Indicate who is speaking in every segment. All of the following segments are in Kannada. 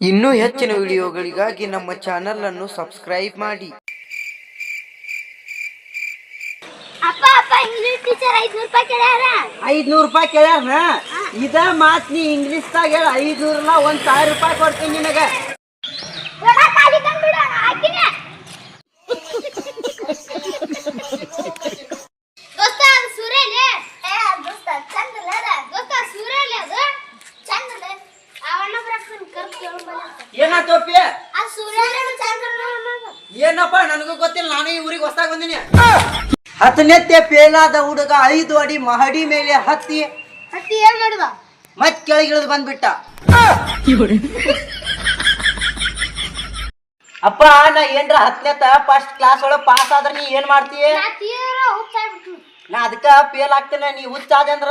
Speaker 1: ಇನ್ನೂ ಹೆಚ್ಚಿನ ವಿಡಿಯೋಗಳಿಗಾಗಿ ನಮ್ಮ ಚಾನೆಲ್ ಅನ್ನು ಸಬ್ಸ್ಕ್ರೈಬ್ ಮಾಡಿ.
Speaker 2: ಅಪ್ಪ ಅಪ್ಪ ಇಂಗ್ಲಿಷ್ ಟೀಚರ್ ಐದ್ನೂರು ರೂಪಾಯಿ ಕೇಳ್ಯಾರ?
Speaker 3: ಇದ ಮಾತ್ ನೀ ಇಂಗ್ಲಿಷ್ದಾಗ ಹೇಳ ಐದ್ನೂರಲ್ಲ ಒಂದ್ ಸಾವಿರ ರೂಪಾಯಿ ಕೊಡ್ತೀನಿ ನಿನಗ. ಏನಾತೋಪಿ ಏನಪ್ಪ ನನಗೂ ಗೊತ್ತಿಲ್ಲ ನಾನು ಈ ಊರಿಗೆ ಹೊಸ್ದಾಗ ಬಂದಿನಿ. ಹತ್ತನೇತ್ತೆ ಪೇಲಾದ ಹುಡುಗ ಐದು ಅಡಿ ಮಹಡಿ ಮೇಲೆ ಹತ್ತಿ
Speaker 2: ಹತ್ತಿ ಏನ್ ಮಾಡುವ?
Speaker 3: ಮತ್ ಕೆಳಗಿಳಿದು ಬಂದ್ಬಿಟ್ಟ. ಅಪ್ಪ ನಾ ಏನ್ರ ಹತ್ತನೇತ ಫಸ್ಟ್ ಕ್ಲಾಸ್ ಒಳಗ ಪಾಸ್ ಆದ್ರ ನೀ ಏನ್ ಮಾಡ್ತೀಯ
Speaker 2: ನಾ
Speaker 3: ಅದಕ್ಕ ಫೇಲ್ ಆಗ್ತೇನೆ ನೀ ಹುಚ್ಚಾದ್ರ ಅಂದ್ರ?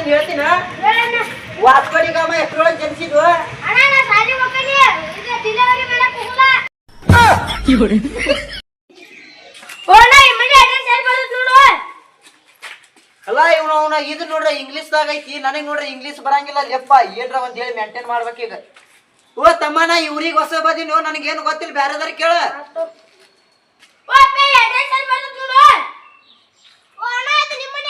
Speaker 2: ಈ ಹೇಳ್ತೀನ. ವಾಸ್ಕೋಡಿ ಗಾಮ ಬರ್ತೈತ್ ಜನಿಸಿದ್ವು?
Speaker 3: ಅಲ್ಲ ಇವನು ಅವನ ಇದು ನೋಡ್ರಿ ಇಂಗ್ಲೀಷ್ದಾಗ ಐತಿ ನನಗೆ ನೋಡ್ರಿ ಇಂಗ್ಲೀಷ್ ಬರಂಗಿಲ್ಲ. ಲೆಪ್ಪ ಏನ್ರ ಒಂದ್ ಹೇಳಿ ಮೇಂಟೈನ್ ಮಾಡ್ಬೇಕೀಗ ಓ ತಮ್ಮನ ಇವ್ರಿಗೆ ಹೊಸ ಬದಿನೋ ನನಗೇನು ಗೊತ್ತಿಲ್ಲ ಬ್ಯಾರೆದಾರ ಕೇಳ
Speaker 2: ಓ ಅಪ್ಪ ಈ ಅಡ್ರೆಸ್ ಎಲ್ಲಿ ಬರ್ತೈತ್ ನೋಡು ಓ ಅಣ್ಣ ಅದು ನಿಮ್ಮ ಮನೆ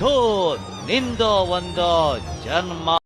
Speaker 2: ಕರ್ಕೊಂಡು
Speaker 4: ನಿಂದು ಒಂದು ಜನ್ಮ